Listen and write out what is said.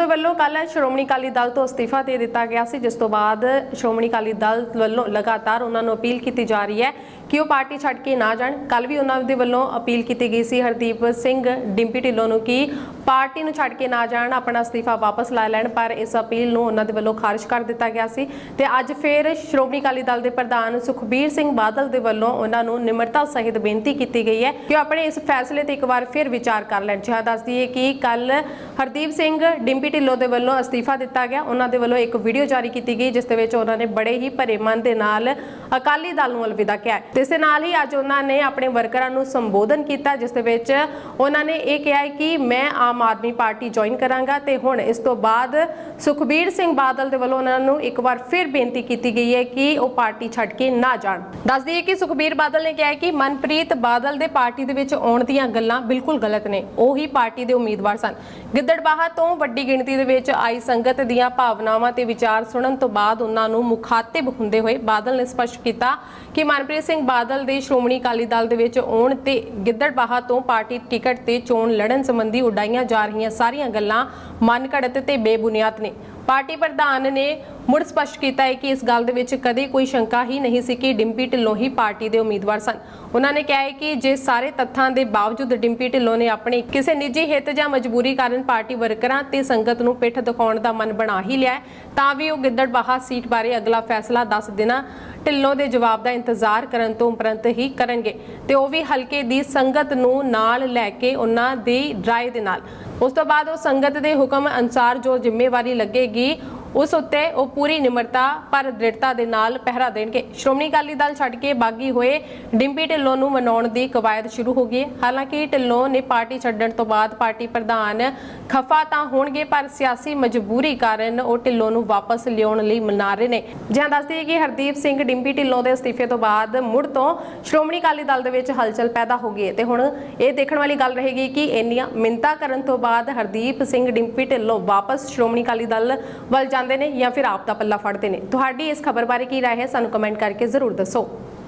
ਦੇ ਵੱਲੋਂ ਕੱਲ ਸ਼੍ਰੋਮਣੀ ਅਕਾਲੀ ਦਲ ਤੋਂ ਅਸਤੀਫਾ ਦੇ ਦਿੱਤਾ ਗਿਆ ਸੀ, ਜਿਸ ਤੋਂ ਬਾਅਦ ਸ਼੍ਰੋਮਣੀ ਅਕਾਲੀ ਦਲ ਵੱਲੋਂ ਲਗਾਤਾਰ ਉਹਨਾਂ ਨੂੰ ਅਪੀਲ ਕੀਤੀ ਜਾ ਰਹੀ ਹੈ ਕਿ ਉਹ ਪਾਰਟੀ ਛੱਡ ਕੇ ਨਾ ਜਾਣ। ਕੱਲ ਵੀ ਉਹਨਾਂ ਦੇ ਵੱਲੋਂ ਅਪੀਲ ਕੀਤੀ ਗਈ ਸੀ ਹਰਦੀਪ ਸਿੰਘ ਡਿੰਪੀ ਢਿੱਲੋਂ ਨੂੰ ਕਿ ਪਾਰਟੀ ਨੂੰ ਛੱਡ ਕੇ ਨਾ ਜਾਣ, ਆਪਣਾ ਅਸਤੀਫਾ ਵਾਪਸ ਲੈ ਲੈਣ, ਪਰ ਇਸ ਅਪੀਲ ਨੂੰ ਉਹਨਾਂ ਦੇ ਵੱਲੋਂ ਖਾਰਜ ਕਰ ਦਿੱਤਾ ਗਿਆ ਸੀ। ਤੇ ਅੱਜ ਫਿਰ ਸ਼੍ਰੋਮਣੀ ਅਕਾਲੀ ਦਲ ਦੇ ਪ੍ਰਧਾਨ ਸੁਖਬੀਰ ਸਿੰਘ ਬਾਦਲ ਦੇ ਵੱਲੋਂ ਉਹਨਾਂ ਨੂੰ ਨਿਮਰਤਾ ਸਹਿਤ ਬੇਨਤੀ ਕੀਤੀ ਗਈ ਹੈ ਕਿ ਉਹ ਆਪਣੇ ਇਸ ਫੈਸਲੇ ਤੇ ਇੱਕ ਵਾਰ ਫਿਰ ਵਿਚਾਰ ਕਰ ਲੈਣ। ਚਾਹ ਦੱਸ ਦਈਏ ਕਿ ਕੱਲ ਹਰਦੀਪ ਸਿੰਘ ਡਿੰਪੀ ਢਿੱਲੋਂ ਦੇ ਵੱਲੋਂ ਅਸਤੀਫਾ ਦਿੱਤਾ ਗਿਆ। ਉਹਨਾਂ ਦੇ ਵੱਲੋਂ ਇੱਕ ਵੀਡੀਓ ਜਾਰੀ ਕੀਤੀ ਗਈ, ਜਿਸ ਦੇ ਵਿੱਚ ਉਹਨਾਂ ਨੇ ਬੜੇ ਹੀ ਭਰੇ ਮਨ ਦੇ ਨਾਲ ਅਕਾਲੀ ਦਲ ਨੂੰ ਅਲਵਿਦਾ ਕਿਹਾ ਤੇ ਇਸ ਦੇ ਨਾਲ ਹੀ ਅੱਜ ਉਹਨਾਂ ਨੇ ਆਪਣੇ ਵਰਕਰਾਂ ਨੂੰ ਸੰਬੋਧਨ ਕੀਤਾ, ਜਿਸ ਦੇ ਵਿੱਚ ਉਹਨਾਂ ਨੇ ਇਹ ਕਿਹਾ ਕਿ ਮੈਂ ਆਮ ਆਦਮੀ ਪਾਰਟੀ ਜੁਆਇਨ ਕਰਾਂਗਾ ਤੇ ਹੁਣ ਇਸ ਤੋਂ ਬਾਅਦ ਸੁਖਬੀਰ ਸਿੰਘ ਬਾਦਲ ਦੇ ਵੱਲੋਂ ਉਹਨਾਂ ਨੂੰ ਇੱਕ ਵਾਰ ਫਿਰ ਬੇਨਤੀ ਕੀਤੀ ਗਈ ਹੈ ਕਿ ਉਹ ਪਾਰਟੀ ਛੱਡ ਕੇ ਨਾ ਜਾਣ। ਦੱਸ ਦਈਏ ਕਿ ਸੁਖਬੀਰ ਬਾਦਲ ਨੇ ਕਿਹਾ ਕਿ ਮਨਪ੍ਰੀਤ ਬਾਦਲ ਦੇ ਪਾਰਟੀ ਦੇ ਵਿੱਚ ਆਉਣ ਦੀਆਂ ਗੱਲਾਂ ਬਿਲਕੁਲ ਗਲਤ ਨੇ। ਉਹ ਹੀ ਪਾਰਟੀ ਦੇ ਉਮੀਦਵਾਰ ਸਨ। ਗਿੱਦੜਬਾਹਾ ਤੋਂ ਵੱਡੀ ਗਿਣਤੀ ਦੇ ਵਿੱਚ ਆਈ ਸੰਗਤ ਦੀਆਂ ਭਾਵਨਾਵਾਂ ਤੇ ਵਿਚਾਰ ਸੁਣਨ ਤੋਂ ਬਾਅਦ ਉਹਨਾਂ ਨੂੰ ਮੁਖਾਤਿਬ ਹੁੰਦੇ ਹੋਏ ਬਾਦਲ ਨੇ ਸਪਸ਼ਟ ਕੀਤਾ ਕਿ ਮਨਪ੍ਰੀਤ ਸਿੰਘ ਬਾਦਲ ਦੇ ਸ਼੍ਰੋਮਣੀ ਅਕਾਲੀ ਦਲ ਦੇ ਵਿੱਚ ਆਉਣ ਤੇ ਗਿੱਦੜਬਾਹਾ ਤੋਂ ਪਾਰਟੀ ਟਿਕਟ ਤੇ ਚੋਣ ਲੜਨ ਸੰਬੰਧੀ ਉਡਾਈਆਂ ਜਾ ਰਹੀਆਂ ਸਾਰੀਆਂ ਗੱਲਾਂ ਮਨ ਘੜਤ ਤੇ ਬੇਬੁਨਿਆਦ ਨੇ। ਪਾਰਟੀ ਪ੍ਰਧਾਨ ਨੇ ਮੁੜ ਸਪਸ਼ਟ ਕੀਤਾ ਹੈ ਕਿ ਇਸ ਗੱਲ ਦੇ ਵਿੱਚ ਕਦੇ ਕੋਈ ਸ਼ੰਕਾ ਹੀ ਨਹੀਂ ਸੀ ਕਿ ਡਿੰਪੀ ਢਿੱਲੋਂ ਹੀ ਪਾਰਟੀ ਦੇ ਉਮੀਦਵਾਰ ਸਨ। ਉਹਨਾਂ ਨੇ ਕਿਹਾ ਹੈ ਕਿ ਜੇ ਸਾਰੇ ਤੱਥਾਂ ਦੇ ਬਾਵਜੂਦ ਡਿੰਪੀ ਢਿੱਲੋਂ ਨੇ ਆਪਣੀ ਕਿਸੇ ਨਿੱਜੀ ਹਿੱਤ ਜਾਂ ਮਜਬੂਰੀ ਕਾਰਨ ਪਾਰਟੀ ਵਰਕਰਾਂ ਤੇ ਸੰਗਤ ਨੂੰ ਪਿੱਠ ਦਿਖਾਉਣ ਦਾ ਮਨ ਬਣਾ ਹੀ ਲਿਆ ਤਾਂ ਵੀ ਉਹ ਗਿੱਦੜਬਾਹਾ ਸੀਟ ਬਾਰੇ ਅਗਲਾ ਫੈਸਲਾ 10 ਦਿਨਾਂ ਢਿੱਲੋਂ ਦੇ ਜਵਾਬ ਦਾ ਇੰਤਜ਼ਾਰ ਕਰਨ ਤੋਂ ਉਪਰੰਤ ਹੀ ਕਰਨਗੇ ਤੇ ਉਹ ਵੀ ਹਲਕੇ ਦੀ ਸੰਗਤ ਨੂੰ ਨਾਲ ਲੈ ਕੇ ਉਹਨਾਂ ਦੀ ਰਾਏ ਦੇ ਨਾਲ। ਉਸ ਤੋਂ ਬਾਅਦ ਉਹ ਸੰਗਤ ਦੇ ਹੁਕਮ ਅਨੁਸਾਰ ਜੋ ਜ਼ਿੰਮੇਵਾਰੀ ਲੱਗੇ ਲੱਗੇਗੀ ਉਸ ਉੱਤੇ ਉਹ ਪੂਰੀ ਨਿਮਰਤਾ, ਪਰ ਦ੍ਰਿੜਤਾ ਦੇ ਨਾਲ ਪਹਿਰਾ ਦੇਣਗੇ। ਸ਼੍ਰੋਮਣੀ ਅਕਾਲੀ ਦਲ ਛੱਡ ਕੇ ਬਾਗੀ ਹੋਏ ਡਿੰਪੀ ਢਿੱਲੋਂ ਨੂੰ ਮਨਾਉਣ ਦੀ ਕਵਾਇਦ ਸ਼ੁਰੂ ਹੋ ਗਈ। ਹੈ ਹਾਲਾਂਕਿ ਢਿੱਲੋਂ ਨੇ ਪਾਰਟੀ ਛੱਡਣ ਤੋਂ ਬਾਅਦ ਪਾਰਟੀ ਪ੍ਰਧਾਨ ਖਫਾ ਤਾਂ ਹੋਣਗੇ, ਪਰ ਸਿਆਸੀ ਮਜਬੂਰੀ ਕਾਰਨ ਉਹ ਢਿੱਲੋਂ ਨੂੰ ਵਾਪਸ ਲਿਆਉਣ ਲਈ ਮਨਾ ਰਹੇ ਨੇ। ਜਾਂ ਦੱਸਦੀ ਹੈ ਕਿ ਹਰਦੀਪ ਸਿੰਘ ਡਿੰਪੀ ਢਿੱਲੋਂ ਦੇ ਅਸਤੀਫੇ ਤੋਂ ਬਾਅਦ ਮੁੜ ਤੋਂ ਸ਼੍ਰੋਮਣੀ ਅਕਾਲੀ ਦਲ ਦੇ ਵਿੱਚ ਹਲਚਲ ਪੈਦਾ ਹੋ ਗਈ ਹੈ ਤੇ ਹੁਣ ਇਹ ਦੇਖਣ ਵਾਲੀ ਗੱਲ ਰਹੇਗੀ ਕਿ ਇੰਨੀਆਂ ਮਿੰਤਾ ਕਰਨ ਤੋਂ ਬਾਅਦ ਹਰਦੀਪ ਸਿੰਘ ਡਿੰਪੀ ਢਿੱਲੋਂ ਵਾਪਸ ਸ਼੍ਰੋਮਣੀ ਅਕਾਲੀ ਦਲ ਵੱਲ ਜਾਂਦੇ ਨੇ ਜਾਂ ਫਿਰ ਆਪ ਦਾ ਪੱਲਾ ਫੜਦੇ ਨੇ। ਤੁਹਾਡੀ ਇਸ ਖਬਰ ਬਾਰੇ ਕੀ ਰਾਏ ਹੈ ਸਾਨੂੰ ਕਮੈਂਟ ਕਰਕੇ ਜ਼ਰੂਰ ਦੱਸੋ।